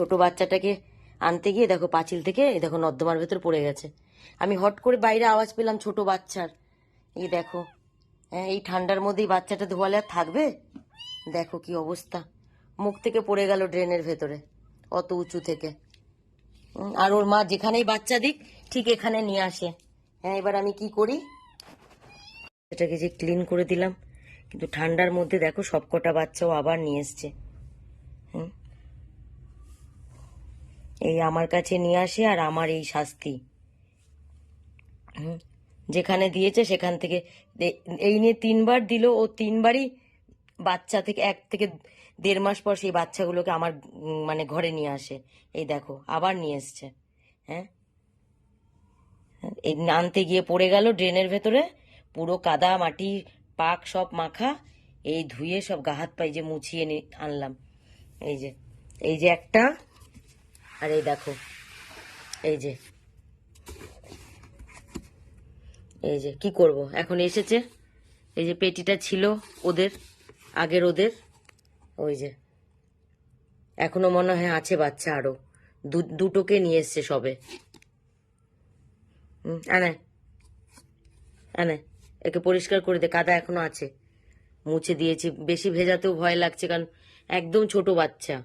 ছোট বাচ্চাটাকে আনতে গিয়ে দেখো পাঁচিল থেকে দেখো নর্দমার ভেতর পড়ে গেছে। আমি হট করে বাইরে আওয়াজ পেলাম ছোট বাচ্চার। এই দেখো হ্যাঁ এই ঠান্ডার মধ্যেই বাচ্চাটা ধোয়ালে আর থাকবে? দেখো কি অবস্থা। মুখ থেকে পড়ে গেল ড্রেনের ভেতরে, অত উঁচু থেকে। আর ওর মা যেখানেই বাচ্চা দিক, ঠিক এখানে নিয়ে আসে। হ্যাঁ এবার আমি কি করি? এটাকে যে ক্লিন করে দিলাম। কিন্তু ঠান্ডার মধ্যে দেখো সবকটা বাচ্চাও আবার নিয়ে এসছে। হুম। এই আমার কাছে নিয়ে আসে আর আমার এই শাস্তি। যেখানে দিয়েছে সেখান থেকে এই নিয়ে তিনবার দিল, ও তিনবারই বাচ্চা থেকে, এক থেকে দেড় মাস পর সেই বাচ্চাগুলোকে আমার মানে ঘরে নিয়ে আসে। এই দেখো, আবার নিয়ে এসছে। হ্যাঁ? এই আনতে গিয়ে পড়ে গেল ড্রেনের ভেতরে, পুরো কাদা, মাটি, পাক সব মাখা, এই ধুয়ে সব গা হাত পাই যে মুছিয়ে আনলাম। এই যে এই যে একটা আর এই দেখো, এই যে। এই যে, কি করব? এখন এসেছে। এই যে পেটিটা ছিল ওদের, আগের ওদের। ওই যে। এখনও মনে হয় আছে বাচ্চা আরও। দুটোকে নিয়ে এসছে সবে। আনে আনে একে পরিষ্কার করে দে, কাদা এখনও আছে। মুছে দিয়েছি, বেশি ভেজাতেও ভয় লাগছে কারণ একদম ছোট বাচ্চা।